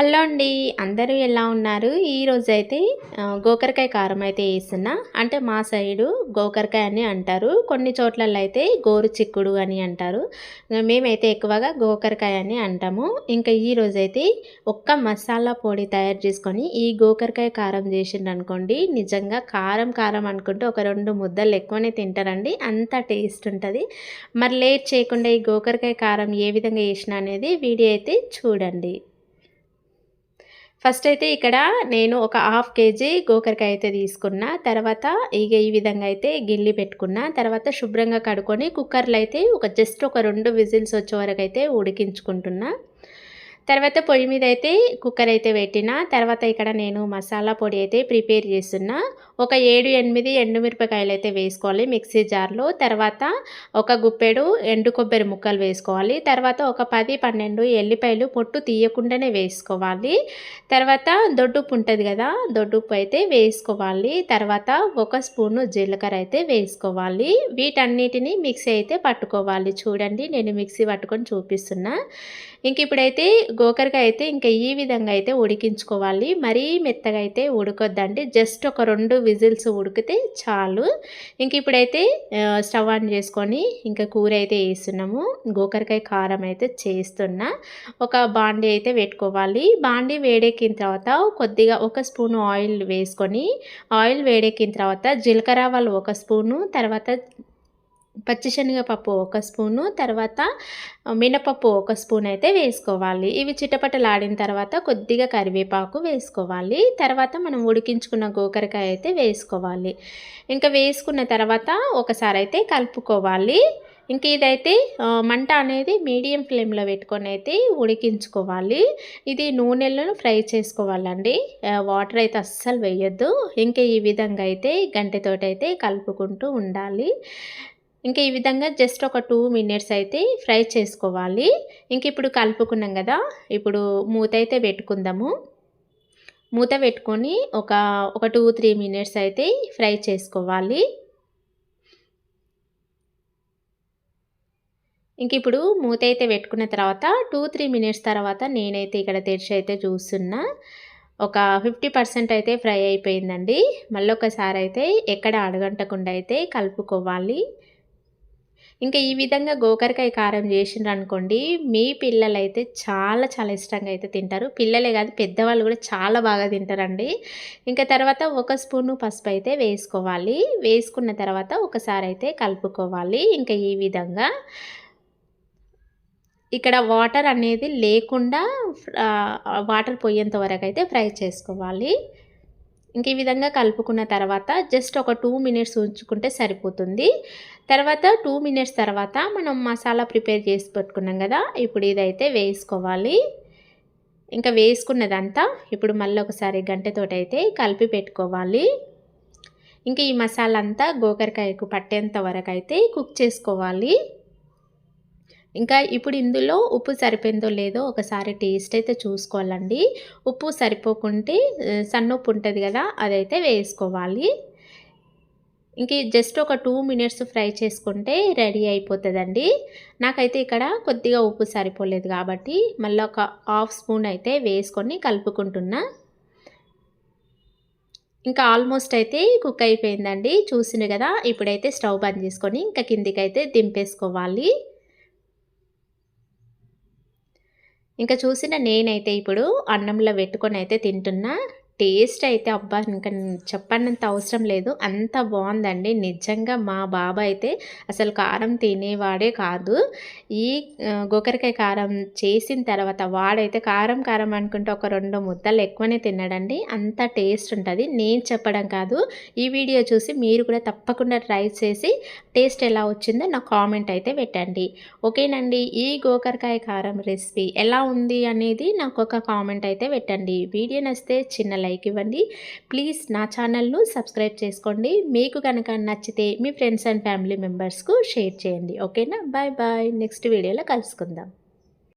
Hello అండి అందరూ ఎలా ఉన్నారు? ఈరోజు అయితే గోకరకాయ కారం అయితే వేస్తున్నా. అంటే మా సైడు గోకరకాయ అని అంటారు. కొన్ని చోట్లలో అయితే గోరు చిక్కుడు అని అంటారు. మేమైతే ఎక్కువగా గోకరకాయ అని అంటాము. ఇంకా ఈరోజు అయితే ఒక్క మసాలా పొడి తయారు చేసుకొని ఈ గోకరకాయ కారం చేసిండు అనుకోండి నిజంగా కారం కారం అనుకుంటే ఒక రెండు ముద్దలు ఎక్కువనే తింటారండి. అంత టేస్ట్ ఉంటుంది. మరి లేట్ చేయకుండా ఈ గోకరకాయ కారం ఏ విధంగా వేసిన అనేది వీడియో అయితే చూడండి. ఫస్ట్ అయితే ఇక్కడ నేను ఒక హాఫ్ కేజీ గోకరకాయ అయితే తీసుకున్న. తర్వాత ఇక ఈ విధంగా అయితే గిల్లి పెట్టుకున్న. తర్వాత శుభ్రంగా కడుక్కొని కుక్కర్లో అయితే ఒక జస్ట్ ఒక రెండు విజిల్స్ వచ్చే వరకు అయితే ఉడికించుకుంటున్నా. తర్వాత పొయ్యి మీద అయితే కుక్కర్ అయితే పెట్టిన తర్వాత ఇక్కడ నేను మసాలా పొడి అయితే ప్రిపేర్ చేస్తున్నా. ఒక ఏడు ఎనిమిది ఎండుమిరపకాయలు అయితే వేసుకోవాలి మిక్సీ జార్లో. తర్వాత ఒక గుప్పెడు ఎండు కొబ్బరి ముక్కలు వేసుకోవాలి. తర్వాత ఒక పది పన్నెండు ఎల్లిపాయలు పొట్టు తీయకుండానే వేసుకోవాలి. తర్వాత దొడ్డుప్పు ఉంటుంది కదా దొడ్డుప్పు అయితే వేసుకోవాలి. తర్వాత ఒక స్పూను జీలకర్ర అయితే వేసుకోవాలి. వీటన్నిటిని మిక్సీ అయితే పట్టుకోవాలి. చూడండి నేను మిక్సీ పట్టుకొని చూపిస్తున్నా. ఇంక ఇప్పుడైతే గోకరకాయ అయితే ఇంకా ఈ విధంగా అయితే ఉడికించుకోవాలి. మరీ మెత్తగా అయితే ఉడకొద్దండి. జస్ట్ ఒక రెండు విజిల్స్ ఉడికితే చాలు. ఇంక ఇప్పుడైతే స్టవ్ ఆన్ చేసుకొని ఇంకా కూర అయితే వేస్తున్నాము గోకరకాయ కారం అయితే చేస్తున్నా. ఒక బాండీ అయితే పెట్టుకోవాలి. బాండీ వేడెక్కిన తర్వాత కొద్దిగా ఒక స్పూను ఆయిల్ వేసుకొని ఆయిల్ వేడెక్కిన తర్వాత జీలకర్ర వాళ్ళు ఒక స్పూను తర్వాత పచ్చిశనగపప్పు ఒక స్పూను తర్వాత మినపప్పు ఒక స్పూన్ అయితే వేసుకోవాలి. ఇవి చిటపటలాడిన తర్వాత కొద్దిగా కరివేపాకు వేసుకోవాలి. తర్వాత మనం ఉడికించుకున్న గోకరకాయ అయితే వేసుకోవాలి. ఇంకా వేసుకున్న తర్వాత ఒకసారి అయితే కలుపుకోవాలి. ఇంక ఇదైతే మంట అనేది మీడియం ఫ్లేమ్లో పెట్టుకొని అయితే ఉడికించుకోవాలి. ఇది నూనెలను ఫ్రై చేసుకోవాలండి. వాటర్ అయితే అస్సలు వేయొద్దు. ఇంకా ఈ విధంగా అయితే గంటెతోటి అయితే కలుపుకుంటూ ఉండాలి. ఇంకా ఈ విధంగా జస్ట్ ఒక టూ మినిట్స్ అయితే ఫ్రై చేసుకోవాలి. ఇంక ఇప్పుడు కలుపుకున్నాం కదా ఇప్పుడు మూత అయితే పెట్టుకుందాము. మూత పెట్టుకొని ఒక ఒక టూ త్రీ మినిట్స్ అయితే ఫ్రై చేసుకోవాలి. ఇంక ఇప్పుడు మూత అయితే పెట్టుకున్న తర్వాత టూ త్రీ మినిట్స్ తర్వాత నేనైతే ఇక్కడ తెరిచి అయితే చూస్తున్నా. ఒక ఫిఫ్టీ పర్సెంట్ అయితే ఫ్రై అయిపోయిందండి. మళ్ళీ ఒకసారి అయితే ఎక్కడ అడగంటకుండా అయితే కలుపుకోవాలి. ఇంకా ఈ విధంగా గోకరకాయ కారం చేసిండ్రు అనుకోండి మీ పిల్లలు అయితే చాలా చాలా ఇష్టంగా అయితే తింటారు. పిల్లలే కాదు పెద్దవాళ్ళు కూడా చాలా బాగా తింటారండి. ఇంకా తర్వాత ఒక స్పూను పసుపు అయితే వేసుకోవాలి. వేసుకున్న తర్వాత ఒకసారి అయితే కలుపుకోవాలి. ఇంకా ఈ విధంగా ఇక్కడ వాటర్ అనేది లేకుండా వాటర్ పోయేంత వరకు అయితే ఫ్రై చేసుకోవాలి. ఇంక ఈ విధంగా కలుపుకున్న తర్వాత జస్ట్ ఒక టూ మినిట్స్ ఉంచుకుంటే సరిపోతుంది. తర్వాత టూ మినిట్స్ తర్వాత మనం మసాలా ప్రిపేర్ చేసి పెట్టుకున్నాం కదా ఇప్పుడు ఇదైతే వేసుకోవాలి. ఇంకా వేసుకున్నదంతా ఇప్పుడు మళ్ళీ ఒకసారి గంటతోటైతే అయితే కలిపి పెట్టుకోవాలి. ఇంకా ఈ మసాలా అంతా గోకరకాయకు పట్టేంత వరకు అయితే కుక్ చేసుకోవాలి. ఇంకా ఇప్పుడు ఇందులో ఉప్పు సరిపోయిందో లేదో ఒకసారి టేస్ట్ అయితే చూసుకోవాలండి. ఉప్పు సరిపోకుంటే సన్నుప్పు ఉంటుంది కదా అదైతే వేసుకోవాలి. ఇంక జస్ట్ ఒక టూ మినిట్స్ ఫ్రై చేసుకుంటే రెడీ అయిపోతుందండి. నాకైతే ఇక్కడ కొద్దిగా ఉప్పు సరిపోలేదు కాబట్టి మళ్ళీ ఒక హాఫ్ స్పూన్ అయితే వేసుకొని కలుపుకుంటున్నా. ఇంకా ఆల్మోస్ట్ అయితే కుక్ అయిపోయిందండి. చూసింది కదా ఇప్పుడైతే స్టవ్ బంద్ చేసుకొని ఇంకా కిందికైతే దింపేసుకోవాలి. ఇంకా చూసిన నేనైతే ఇప్పుడు అన్నంలో పెట్టుకొని అయితే తింటున్నా. టేస్ట్ అయితే అబ్బా ఇంకా చెప్పనంత అవసరం లేదు. అంత బాగుందండి. నిజంగా మా బాబా అయితే అసలు కారం తినేవాడే కాదు. ఈ గోకరకాయ కారం చేసిన తర్వాత వాడైతే కారం కారం అనుకుంటే ఒక రెండు ముద్దలు ఎక్కువనే తిన్నాడండి. అంత టేస్ట్ ఉంటుంది. నేను చెప్పడం కాదు. ఈ వీడియో చూసి మీరు కూడా తప్పకుండా ట్రై చేసి టేస్ట్ ఎలా వచ్చిందో నా కామెంట్ అయితే పెట్టండి. ఓకేనండి. ఈ గోకరకాయ కారం రెసిపీ ఎలా ఉంది అనేది నాకు ఒక కామెంట్ అయితే పెట్టండి. వీడియో నచ్చితే చిన్న లైక్ ఇవ్వండి. ప్లీజ్ నా ఛానల్ను సబ్స్క్రైబ్ చేసుకోండి. మీకు కనుక నచ్చితే మీ ఫ్రెండ్స్ అండ్ ఫ్యామిలీ మెంబర్స్కు షేర్ చేయండి. ఓకేనా? Bye bye. నెక్స్ట్ వీడియోలో కలుసుకుందాం.